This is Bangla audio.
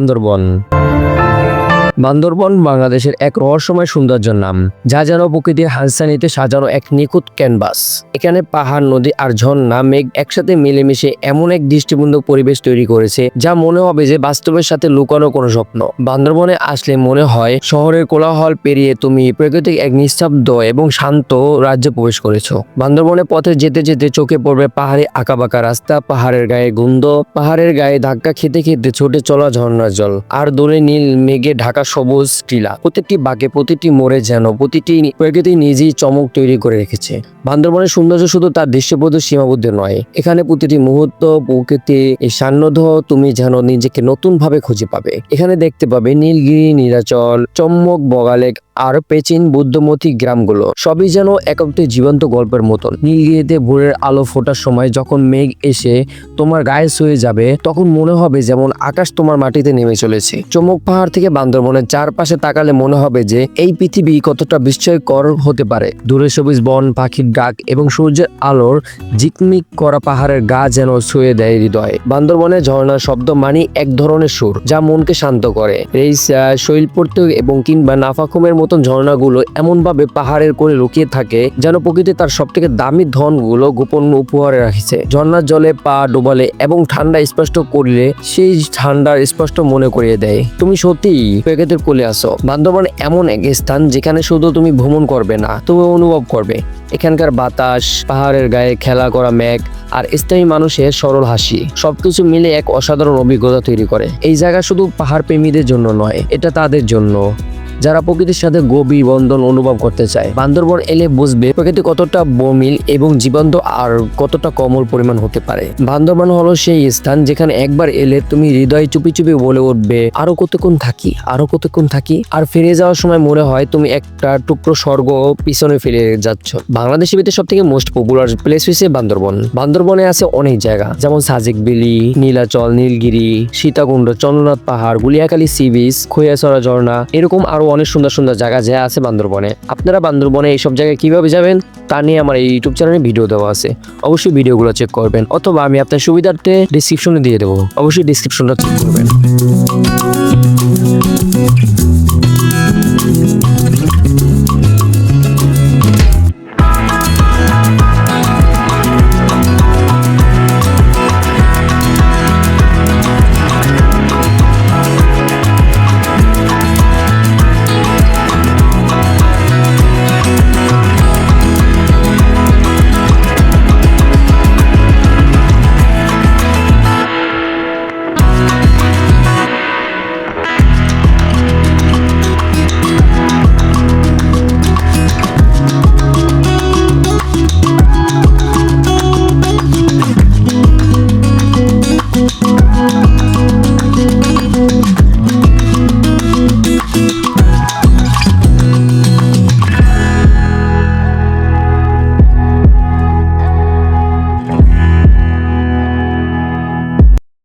বান্দরবন বান্দরবন বাংলাদেশের এক রহস্যময় সৌন্দর্যের নাম, যা যেন প্রকৃতির হাসানিতে সাজানো এক নিখুঁত ক্যানভাস। এখানে পাহাড়, নদী আর ঝর্ণা, মেঘ একসাথে মিলেমিশে এমন এক দৃষ্টিবন্ধক পরিবেশ তৈরি করেছে, যা মনে হবে যে বাস্তবের সাথে লুকানো কোনো স্বপ্ন। বান্দরবনে আসলে মনে হয়, শহরের কোলাহল পেরিয়ে তুমি প্রকৃতিক এক নিঃশব্দ এবং শান্ত রাজ্যে প্রবেশ করেছ। বান্দরবনে পথে যেতে যেতে চোখে পড়বে পাহাড়ে আঁকাবাঁকা রাস্তা, পাহাড়ের গায়ে গুন্দ পাহাড়ের গায়ে ধাক্কা খেতে খেতে ছুটে চলা ঝর্ণার জল, আর দূরে নীল মেঘে ঢাকা সবুজ টিলা। প্রতিটি বাঘে প্রতিটি মোড়ে যেন প্রতিটি প্রকৃতি নিজেই চমক তৈরি করে রেখেছে। বান্দরবনের সৌন্দর্য শুধু তার দৃশ্যপদ সীমাবদ্ধ নয়। এখানে প্রতিটি মুহূর্ত, প্রকৃতি, এই সান্নিধ্য তুমি যেন নিজেকে নতুন ভাবে খুঁজে পাবে। এখানে দেখতে পাবে নীলগিরি, নীলাচল চম্মক বগালেক, আর পেচিন, বুদ্ধমতি গ্রামগুলো। সবই যেন একটি জীবন্ত গল্পের মতন। নীলগিরিতে ভোরের আলো ফোটার সময় যখন মেঘ এসে তোমার গায়ে শুয়ে যাবে, তখন মনে হবে যেমন আকাশ তোমার মাটিতে নেমে চলেছে। চমক পাহাড় থেকে বান্দরবনের চারপাশে তাকালে মনে হবে যে, এই পৃথিবী কতটা বিস্ময়কর হতে পারে। দূরে সবুজ বন, পাখির ডাক এবং সূর্যের আলোর ঝিকমিক করা পাহাড়ের গা যেন ছুঁয়ে দেয় হৃদয়। বান্দরবনে ঝর্ণার শব্দ মানি এক ধরনের সুর, যা মনকে শান্ত করে। এই শৈলপর্ত এবং কিংবা নাফাখুমের মতন ঝর্ণাগুলো এমনভাবে পাহাড়ের কোণে লুকিয়ে থাকে, যেন প্রকৃতি তার সবথেকে দামি ধনগুলো গোপন উপহারে রাখছে। ঝর্ণার জলে পা ডোবালে এবং ঠান্ডা স্পষ্ট করলে সেই ঠান্ডার স্পষ্ট মনে করিয়ে দেয়। তুমি সত্যি প্রকৃতির কোলে আসো বান্দরবান এমন এক স্থান যেখানে শুধু তুমি ভ্রমণ করবে না, তুমি অনুভব করবে। এখানকার বাতাস, পাহাড়ের গায়ে খেলা করা মেঘ আর স্থায়ী মানুষের সরল হাসি, সবকিছু মিলে এক অসাধারণ অভিজ্ঞতা তৈরি করে। এই জায়গা শুধু পাহাড় প্রেমীদের জন্য নয়, এটা তাদের জন্য। যারা প্রকৃতির সাথে গভীর বন্ধন অনুভব করতে চায়। বান্দরবন এলে বুঝবে প্রকৃতি কতটা বমিল এবং জীবন্ত আর কতটা কমল পরিমাণ হতে পারে। বান্দরবান হলো সেই স্থান যেখানে একবার এলে তুমি হৃদয় চুপি চুপি বলে উঠবে, আরও কতক্ষণ থাকি? আরও কতক্ষণ থাকি? আর ফিরে যাওয়ার সময় মনে হয় তুমি একটা টুকরো স্বর্গ পিছনে ফেলে যাচ্ছ। বাংলাদেশের ভিতরে সব থেকে মোস্ট পপুলার প্লেস হচ্ছে বান্দরবন। বান্দরবনে আছে অনেক জায়গা, যেমন সাজেক বিলি, নীলাচল, নীলগিরি, সীতাকুণ্ড, চন্দ্রনাথ পাহাড় গুলিয়াকালী সি বিচ, খৈয়াছড়া ঝর্ণা, এরকম আরও অনেক সুন্দর সুন্দর জায়গা যা আছে বান্দরবনে। আপনারা বান্দরবনে এইসব জায়গায় কীভাবে যাবেন, তা নিয়ে আমার এই ইউটিউব চ্যানেলে ভিডিও দেওয়া আছে। অবশ্যই ভিডিওগুলো চেক করবেন, অথবা আমি আপনার সুবিধার্থে ডিসক্রিপশনে দিয়ে দেবো। অবশ্যই ডিসক্রিপশনটা চেক করবেন।